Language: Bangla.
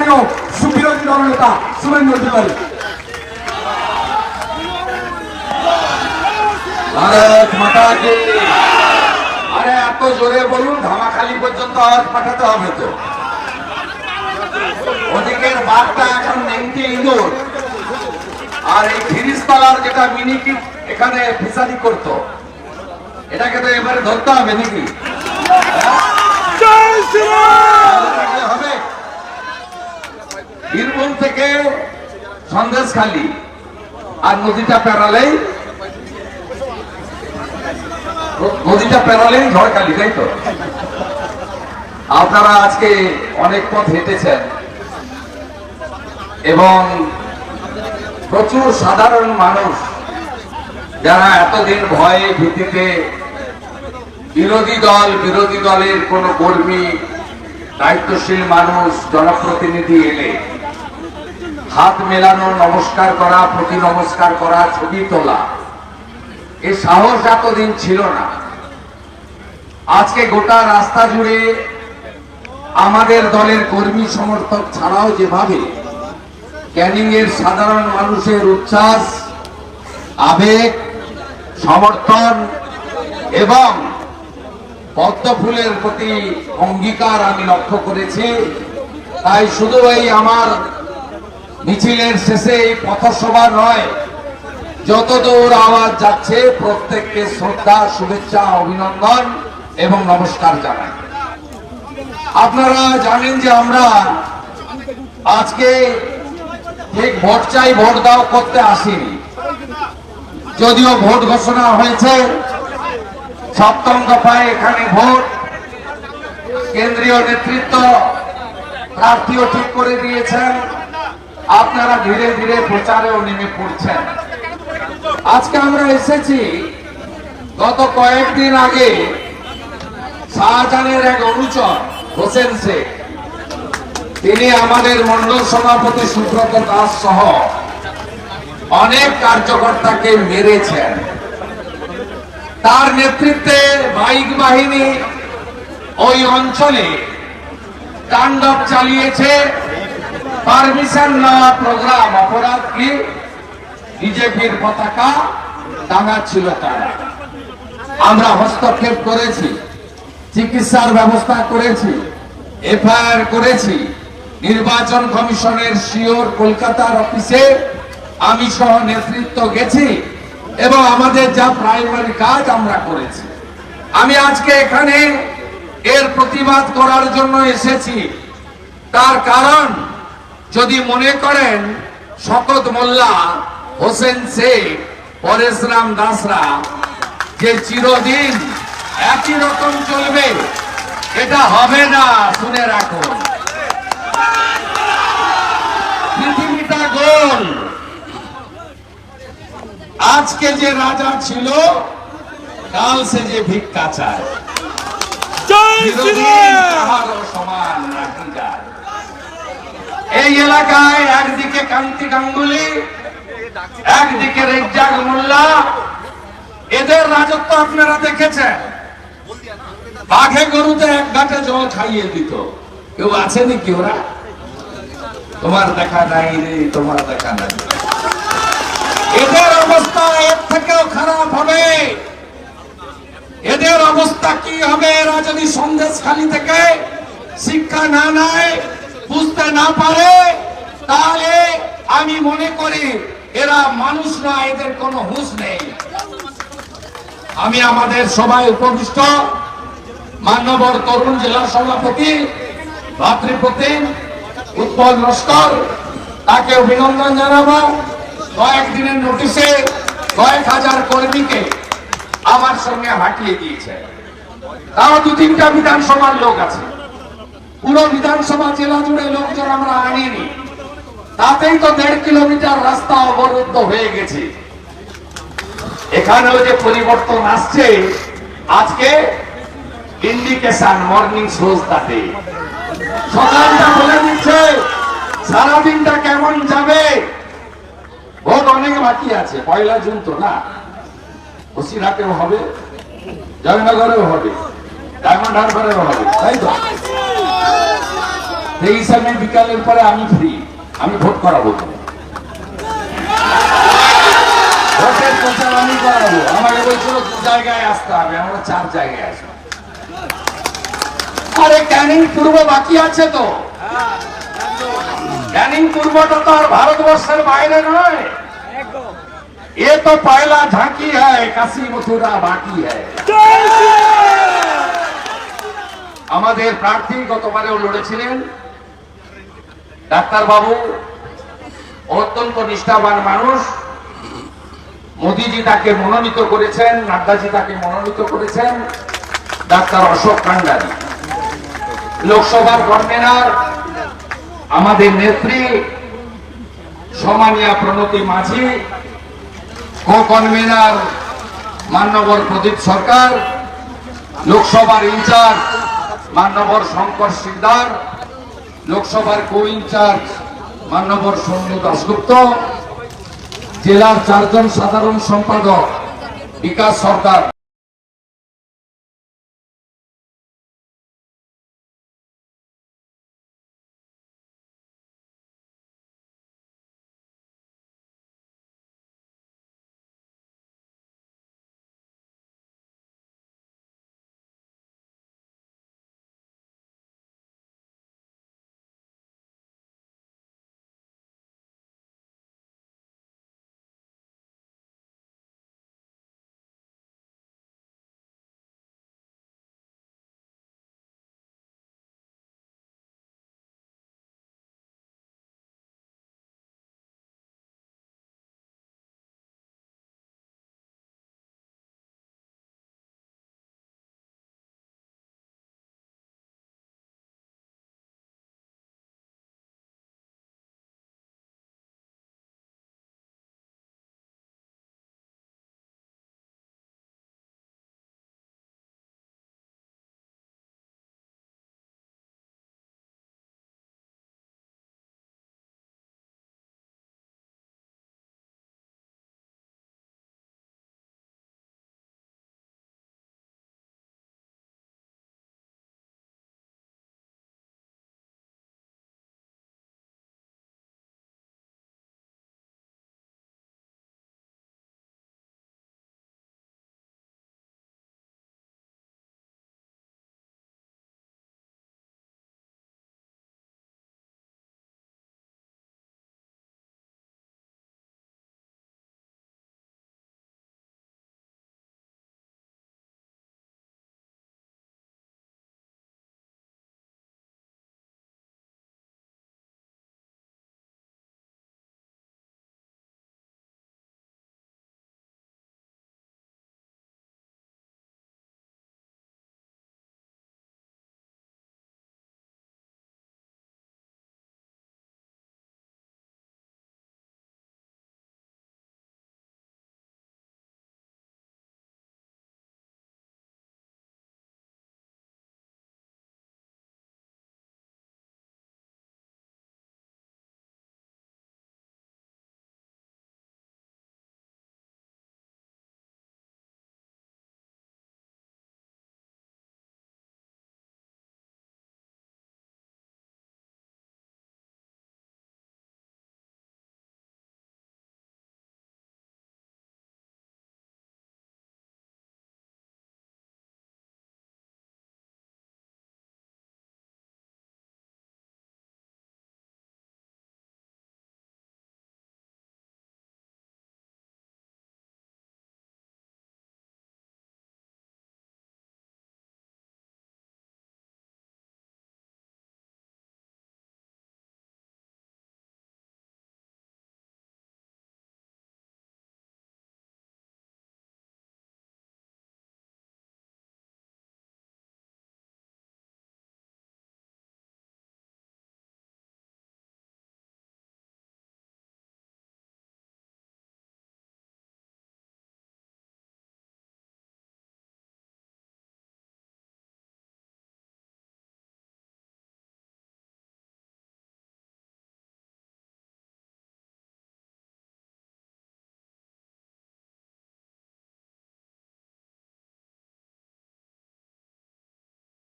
সম্মানীয় সুবিরোধী দলনেতা শুভেন্দু অধিকারী। ভারত মাতা আরে এত জোরে বলুন ধামাখালি পর্যন্ত আওয়াজ পাঠাতে হবে তো। ওদিকের বাঘটা এখন নেংটি ইঁদুর। আর এই ফিরিস্তালার যেটা মিনি কিট এখানে ফিসারি করতো এটাকে তো এবারে ধরতে হবে নাকি? হবে। বীরভূম থেকে সন্দেশখালী। আর নদীটা পেরালেই নদীটা পেরালেই ঝড়খালি, তাই তো? আপনারা আজকে অনেক পথ হেঁটেছেন এবং প্রচুর সাধারণ মানুষ যারা এতদিন ভয়ে ভীতিতে বিরোধী দল, বিরোধী দলের কোন কর্মী, দায়িত্বশীল মানুষ, জনপ্রতিনিধি এলে হাত মেলানো, নমস্কার করা, প্রতি নমস্কার করা, ছবি তোলা। এ সাহস এতদিন ছিল না। আজকে গোটা রাস্তা জুড়ে আমাদের দলের কর্মী সমর্থক ছাড়াও যেভাবে ক্যানিং এর সাধারণ মানুষের উচ্ছ্বাস, আবেগ, সমর্থন এবং পদ্ম ফুলের প্রতি অঙ্গীকার আমি লক্ষ্য করেছি। তাই শুধু এই আমার মিছিলের শেষে এই পথসভা নয়। যতদূর আওয়াজ যাচ্ছে, প্রত্যেককে শ্রদ্ধা, শুভেচ্ছা, অভিনন্দন এবং নমস্কার জানাই। আপনারা জানেন যে আমরা আজকে ঠিক ভোট চাই, ভোট দাও করতে আসিনি। যদিও ভোট ঘোষণা হয়েছে, সপ্তম দফায় এখানে ভোট। কেন্দ্রীয় নেতৃত্ব প্রার্থীও ঠিক করে দিয়েছেন। আপনারা ধীরে ধীরে প্রচারেও নেমে পড়ছেন। আজকে আমরা এসেছি গত কয়েকদিন আগে শাহজাহানের এক অনুচর, হোসেন শেখ। তিনি আমাদের মন্ডল সভাপতি সুব্রত দাস সহ অনেক কার্যকর্তাকে মেরেছেন। তার নেতৃত্বে বাইক বাহিনী ওই অঞ্চলে তাণ্ডব চালিয়েছে। পারমিশন নেওয়া প্রোগ্রাম অপরাধ কি? বিজেপির পতাকা টাঙাচ্ছিল তারা। আমরা হস্তক্ষেপ করেছি, চিকিৎসার ব্যবস্থা করেছি, এফআইআর করেছি, নির্বাচন কমিশনের শিওর কলকাতার অফিসে আমি সহ নেতৃত্ব গেছি এবং আমাদের যা প্রাইমারি কাজ আমরা করেছি। আমি আজকে এখানে এর প্রতিবাদ করার জন্য এসেছি। তার কারণ যদি মনে করেন শকত মোল্লা হোসেন শেখ পরেশরাম দাসরা যে চিরদিন একই রকম চলবে এটা হবে না শুনে রাখুন। পৃথিবীটা গোল। আজকে যে রাজা ছিল কাল সে যে ভিক্ষা চায়। সমান রাখি যায়। এই এলাকায় একদিকে কান্তি গাঙ্গুলি, একদিকে রেজ্জাক মোল্লা। এদের রাজত্ব আপনারা দেখেছেন। বাঘে গরুতে এক ঘাটে জল খাইয়ে দিত। কেউ আছে নাকি ওরা? তোমার দেখা নাই রে, তোমার দেখা নাই। এদের অবস্থা এর থেকেও খারাপ হবে। এদের অবস্থা কি হবে এরা যদি সন্দেশ খালি থেকে শিক্ষা না নেয় বুঝতে না পারে, তাহলে আমি মনে করি এরা মানুষ না, এদের কোনো হুঁশ নেই। আমি আমাদের সবাই উপবিষ্ট মান্যবর তরুণ জেলা সভাপতি ভাতৃপ্রতিম উৎপল নস্কর তাকে অভিনন্দন জানাব। কয়েকদিনের নোটিশে কয়েক হাজার কর্মীকে আমার সঙ্গে হাঁটিয়ে দিয়েছে। তাও দু তিনটা বিধানসভার লোক আছে। পুরো বিধানসভা জেলা জুড়ে লোকজন আমরা আনিনি। তাতেই তো দেড় কিলোমিটার রাস্তা অবরুদ্ধ হয়ে গেছে। এখানেও যে পরিবর্তন আসছে, আজকে ইন্ডিকেশন মর্নিং শোজ তাতে। সকালটা বলে দিচ্ছে, সারাদিনটা কেমন যাবে? ভোট অনেক বাকি আছে, পয়লা জুন তো না। বসিরহাটেও হবে, জয়নগরেও হবে, ডায়মন্ড হারবারেও হবে, তাই তো? তেইশে মে বিকালের পরে আমি ফ্রি আমি ভোট করাবো ভোটের প্রচার আমি করাবো আমাকে বলছিল দু জায়গায় আসতে হবে আমরা চার জায়গায় আসবো আরে ক্যানিং পূর্ব বাকি আছে তো ক্যানিং পূর্বটা তো আর ভারতবর্ষের বাইরে নয় ये तो पहला झांकी है काशी मथुरा बाकी है আমাদের প্রার্থী গতবারেও লড়েছিলেন ডাক্তার বাবু অত্যন্ত নিষ্ঠাবান মানুষ। মোদিজি তাকে মনোনীত করেছেন, নাড্ডাজি তাকে মনোনীত করেছেন। ডাক্তার অশোক কান্ডারি, লোকসভার কনভেনার, আমাদের নেত্রী, সমানিয়া প্রণতি মাঝি কো কনভেনার মান্যবর প্রদীপ সরকার, লোকসভার ইনচার্জ মান্যবর শঙ্কর সিকদার লোকসভার কো ইনচার্জ মান্যবর সৌম্য দাসগুপ্ত জেলার চারজন সাধারণ সম্পাদক বিকাশ সরকার